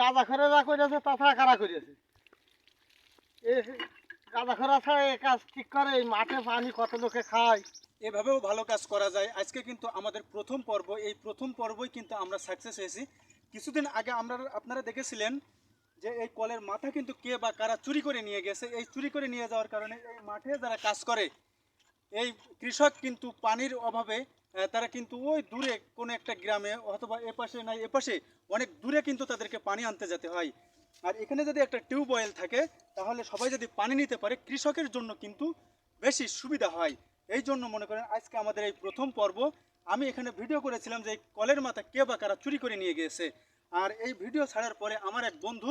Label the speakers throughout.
Speaker 1: গাঁদা খরা যা করেছে তাছাড়া কারা করেছে গাঁদা খরা ছাড়া এ কাজ ঠিক করে, এই মাঠে পানি কত লোকে খায়?
Speaker 2: এভাবেও ভালো কাজ করা যায়। আজকে কিন্তু আমাদের প্রথম পর্ব, এই প্রথম পর্বই কিন্তু আমরা সাকসেস হয়েছি। কিছুদিন আগে আমরা, আপনারা দেখেছিলেন যে এই কলের মাথা কিন্তু কে বা কারা চুরি করে নিয়ে গেছে। এই চুরি করে নিয়ে যাওয়ার কারণে এই মাঠে যারা কাজ করে, এই কৃষক কিন্তু পানির অভাবে তারা কিন্তু ওই দূরে কোনো একটা গ্রামে অথবা এপাশে নাই এপাশে অনেক দূরে কিন্তু তাদেরকে পানি আনতে যেতে হয়। আর এখানে যদি একটা টিউবওয়েল থাকে, তাহলে সবাই যদি পানি নিতে পারে, কৃষকের জন্য কিন্তু বেশি সুবিধা হয়। এই জন্য মনে করেন আজকে আমাদের এই প্রথম পর্ব। আমি এখানে ভিডিও করেছিলাম যে কলের মাথা কে বা কারা চুরি করে নিয়ে গিয়েছে। আর এই ভিডিও ছাড়ার পরে আমার এক বন্ধু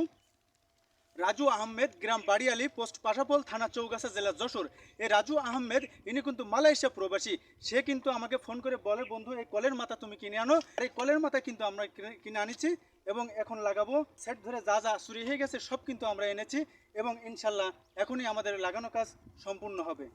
Speaker 2: রাজু আহমেদ গ্রাম বাড়িয়ালি, পোস্ট পাশাপোল থানা চৌগাছা জেলা যশোর। এই রাজু আহমেদ, ইনি কিন্তু মালয়েশিয়া প্রবাসী। সে কিন্তু আমাকে ফোন করে বলে, বন্ধু, এই কলের মাথা তুমি কিনে আনো। আর এই কলের মাথা কিন্তু আমরা কিনে- আনিছি এবং এখন লাগাবো। সেট ধরে যা যা চুরি হয়ে গেছে সব কিন্তু আমরা এনেছি এবং ইনশাল্লাহ এখনই আমাদের লাগানো কাজ সম্পূর্ণ হবে।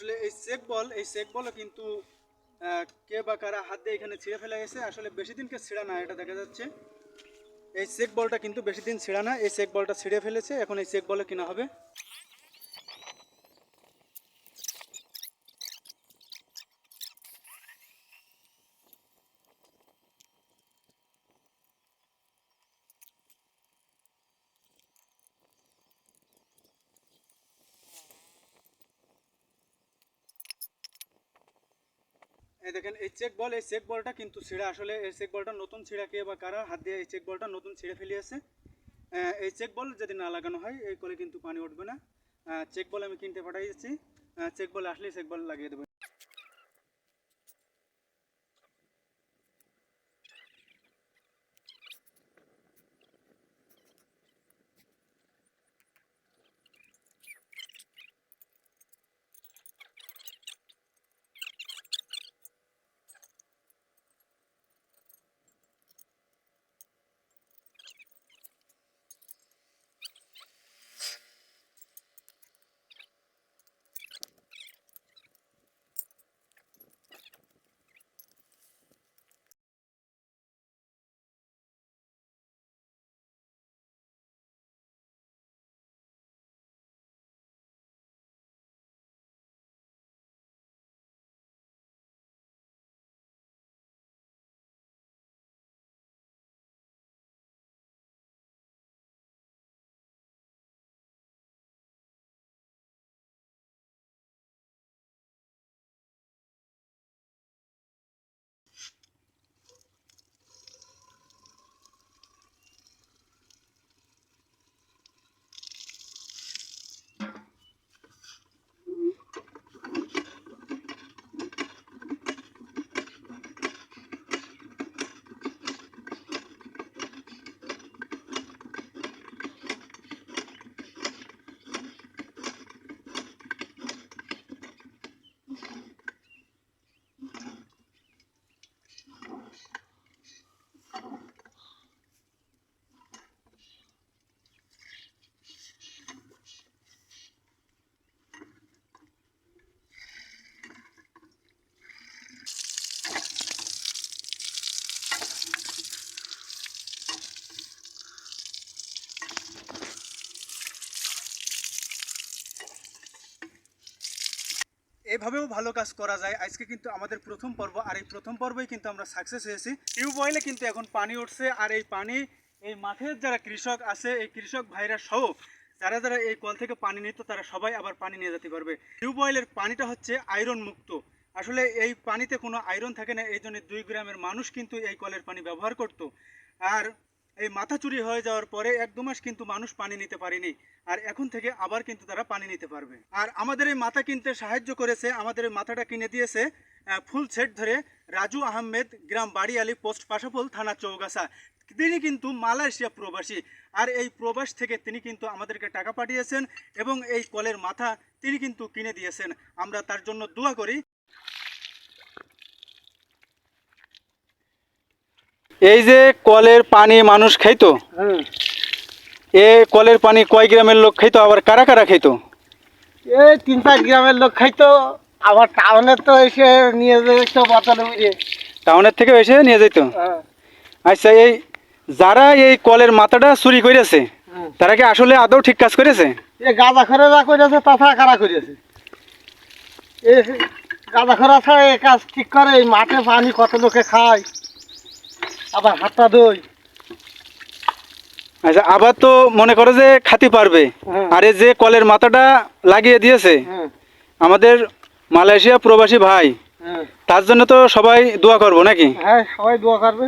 Speaker 2: আসলে এই চেক বল, এই চেক বলও কিন্তু কে বা কারা হাত দিয়ে এখানে ছিঁড়ে ফেলে গেছে। আসলে বেশি দিনকে ছিঁড়া না, এটা দেখা যাচ্ছে। এই চেক বলটা কিন্তু বেশি দিন ছিঁড়া না, এই চেক বলটা ছিঁড়ে ফেলেছে, এখন এই চেক বলে কিনা হবে। এই দেখেন, এই চেক বল এই চেক বলটা কিন্তু ছিঁড়া। আসলে এই চেক বলটা নতুন ছিঁড়া কে বা কারা? হাত দিয়ে এই চেক বলটা নতুন ছিঁড়ে ফেলিয়েছে। এই চেক বল যদি না লাগানো হয়, এই কলে কিন্তু পানি উঠবে না। চেক বল আমি কিনতে পাঠাইছি। চেক বল আসলে চেক বল লাগিয়ে দেবো। এভাবেও ভালো কাজ করা যায়। আজকে কিন্তু আমাদের প্রথম পর্ব, আর এই প্রথম পর্বই কিন্তু আমরা সাকসেস হয়েছি। টিউবওয়েলে কিন্তু এখন পানি উঠছে, আর এই পানি, এই মাঠের যারা কৃষক আছে, এই কৃষক ভাইরা সহ, যারা যারা এই কল থেকে পানি নিত, তারা সবাই আবার পানি নিয়ে যেতে পারবে। টিউবওয়েলের পানিটা হচ্ছে আয়রন মুক্ত। আসলে এই পানিতে কোনো আয়রন থাকে না, এই জন্য দুই গ্রামের মানুষ কিন্তু এই কলের পানি ব্যবহার করত। আর এই মাথা চুরি হয়ে যাওয়ার পরে এক দু মাস কিন্তু মানুষ পানি নিতে পারেনি, আর এখন থেকে আবার কিন্তু তারা পানি নিতে পারবে। আর আমাদের এই মাথা কিনতে সাহায্য করেছে, আমাদের এই মাথাটা কিনে দিয়েছে ফুল সেট ধরে রাজু আহমেদ গ্রাম বাড়িয়ালি পোস্ট পাশাফুল থানা চৌগাছা। তিনি কিন্তু মালয়েশিয়া প্রবাসী, আর এই প্রবাস থেকে তিনি কিন্তু আমাদেরকে টাকা পাঠিয়েছেন এবং এই কলের মাথা তিনি কিন্তু কিনে দিয়েছেন। আমরা তার জন্য দোয়া করি। এই যে কলের পানি মানুষ খাইতো?
Speaker 1: হ্যাঁ।
Speaker 2: এ কলের পানি কয় গ্রামের লোক খাইতো আবার কারা কারা খাইতো?
Speaker 1: এই তিন চার গ্রামের লোক খাইতো আবার টাউনে তো এসে নিয়ে যেত বোতলে উড়ে।
Speaker 2: টাউনের থেকে এসে নিয়ে যেত
Speaker 1: হ্যাঁ,
Speaker 2: আচ্ছা এই যারা এই কলের মাথাটা চুরি করেছে তারা কি আসলে আদৌ ঠিক কাজ করেছে?
Speaker 1: এ গাঁদা খরা যা করেছে তাছাড়া কারা করেছে এ গাঁদা খরা ছাড়া এ কাজ ঠিক করে এই মাঠে পানি কত লোকে খায়? আবার হাতটা দই
Speaker 2: আচ্ছা আবার তো মনে করো যে খাতি পারবে।
Speaker 1: হুম।
Speaker 2: আর এই যে কলের মাথাটা লাগিয়ে দিয়েছে আমাদের মালয়েশিয়া প্রবাসী ভাই তার জন্য তো সবাই দোয়া করব নাকি?
Speaker 1: হ্যাঁ সবাই দোয়া করবে।